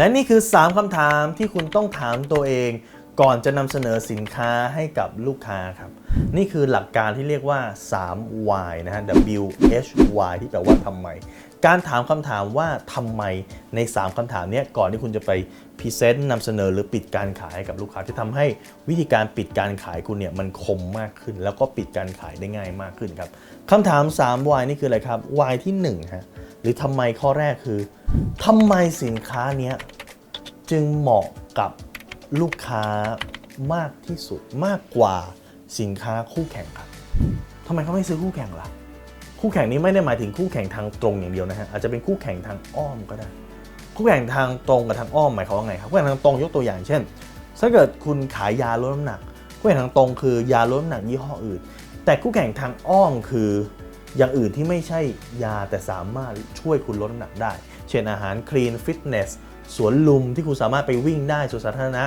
และนี่คือ 3คำถามที่คุณต้องถามตัวเอง ก่อนจะนำเสนอสินค้าให้กับลูกค้าครับ นี่คือหลักการที่เรียกว่า 3 Y นะฮะ W H Y ที่แปลว่าทำไม การถามคำถามว่าทำไมใน 3คำถามนี้ก่อนที่คุณจะไปพรีเซนต์นำเสนอหรือปิดการขายให้กับลูกค้าจะทำให้วิธีการปิดการขายคุณเนี่ยมันคมมากขึ้น แล้วก็ปิดการขายได้ง่ายมากขึ้นครับคำถาม 3 Y นี่คืออะไรครับ Y ที่1ฮะ หรือทำไมข้อแรกคือทำไมสินค้านี้จึงเหมาะกับลูกค้ามากที่สุดมากกว่าสินค้าคู่แข่งครับทำไมเขาไม่ซื้อคู่แข่งล่ะ คู่แข่งนี้ไม่ได้หมายถึงคู่แข่งทางตรงอย่างเดียวนะฮะอาจจะเป็นคู่แข่งทางอ้อมก็ได้ คู่แข่งทางตรงกับทางอ้อมหมายความว่าไงครับคู่แข่งทางตรงยกตัวอย่างเช่น ถ้าเกิดคุณขายยาลดน้ำหนัก คู่แข่งทางตรงคือยาลดน้ำหนักยี่ห้ออื่น แต่คู่แข่งทางอ้อมคือ อย่างอื่นที่ไม่ใช่ยาแต่สามารถช่วยคุณลดน้ำหนักได้ เช่นอาหารคลีนฟิตเนสสวนลุมที่คุณสามารถไปวิ่งได้สวนสาธารณะ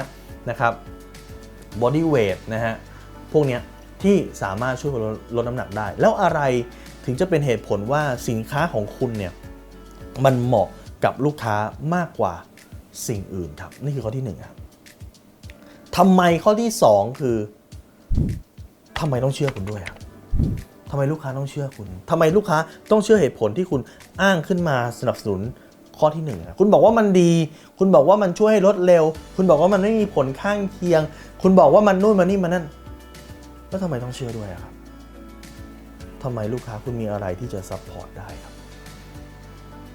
นะครับบอดี้เวทนะฮะพวกเนี้ยที่สามารถช่วยคุณลดลดน้ำหนักได้ แล้วอะไรถึงจะเป็นเหตุผลว่าสินค้าของคุณเนี่ยมันเหมาะกับลูกค้ามากกว่าสิ่งอื่นครับ นี่คือข้อที่หนึ่งครับทำไมข้อที่สองคือทำไมต้องเชื่อคุณด้วยครับ ทำไมลูกค้าต้องเชื่อคุณทำไมลูกค้าต้องเชื่อเหตุผลที่คุณอ้างขึ้นมาสนับสนุนข้อที่หนึ่งอะคุณบอกว่ามันดี คุณบอกว่ามันช่วยให้ลดเร็ว คุณบอกว่ามันไม่มีผลข้างเคียง คุณบอกว่ามันนู่นมันนี่มันนั่น แล้วทำไมต้องเชื่อด้วยครับทำไมลูกค้าคุณมีอะไรที่จะซัพพอร์ตได้ครับ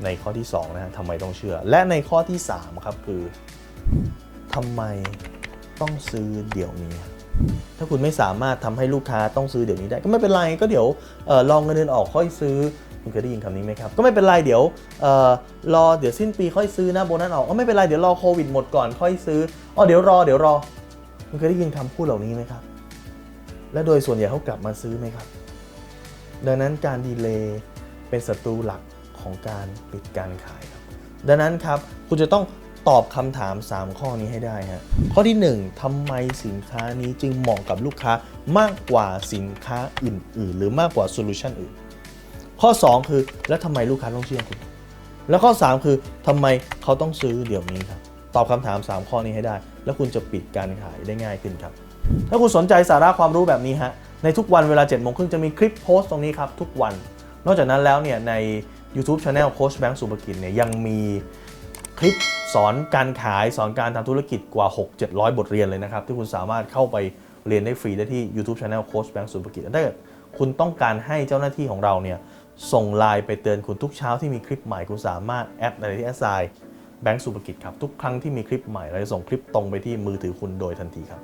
ในข้อที่2นะฮะทำไมต้องเชื่อ และในข้อที่3ครับคือทำไมต้องซื้อเดี๋ยวนี้ ถ้าคุณไม่สามารถทำให้ลูกค้าต้องซื้อเดี๋ยวนี้ได้ ก็ไม่เป็นไรก็เดี๋ยวออลองเงินเดือนออกค่อยซื้อคุณเคยได้ยินคำนี้ไหมครับ ก็ไม่เป็นไรเดี๋ยวออรอเดี๋ยวสิ้นปีค่อยซื้อนะโบนัสออกก็ไม่เป็นไรเดี๋ยวรอโควิดหมดก่อนค่อยซื้ออ๋อเดี๋ยวรอเดี๋ยวรอคุณเคยได้ยินคำพูดเหล่านี้ไหมครับ และโดยส่วนใหญ่เขากลับมาซื้อไหมครับ ดังนั้นการดีเลย์เป็นศัตรูหลักของการปิดการขายครับ ดังนั้นครับคุณจะต้อง ตอบคำถาม 3 ข้อนี้ให้ได้ฮะข้อที่ 1ทำไมสินค้านี้จึงเหมาะกับลูกค้ามากกว่าสินค้าอื่น ๆ หรือมากกว่าโซลูชันอื่น ข้อ 2 คือแล้วทำไมลูกค้าต้องเชื่อคุณ แล้วข้อ 3 คือทำไมเขาต้องซื้อเดี๋ยวนี้ครับตอบคำถาม 3 ข้อนี้ให้ได้ แล้วคุณจะปิดการขายได้ง่ายขึ้นครับ ถ้าคุณสนใจสาระความรู้แบบนี้ฮะในทุกวันเวลา7จ็ดโมงครึ่งจะมีคลิปโพสต์ตรงนี้ครับทุกวัน นอกจากนั้นแล้วเนี่ยใน YouTube Channel โค้ชแบงค์สุภกิจเนี่ยยังมี คลิปสอนการขายสอนการทำธุรกิจกว่า 6-700 บทเรียนเลยนะครับ ที่คุณสามารถเข้าไปเรียนได้ฟรีได้ที่ YouTube Channel โค้ชแบงค์สุภกิจถ้าเกิดคุณต้องการให้เจ้าหน้าที่ของเราเนี่ยส่งไลน์ไปเตือนคุณทุกเช้าที่มีคลิปใหม่คุณสามารถแอดในที่แอดไซน์แบงค์สุภกิจครับ ทุกครั้งที่มีคลิปใหม่เราจะส่งคลิปตรงไปที่มือถือคุณโดยทันทีครับ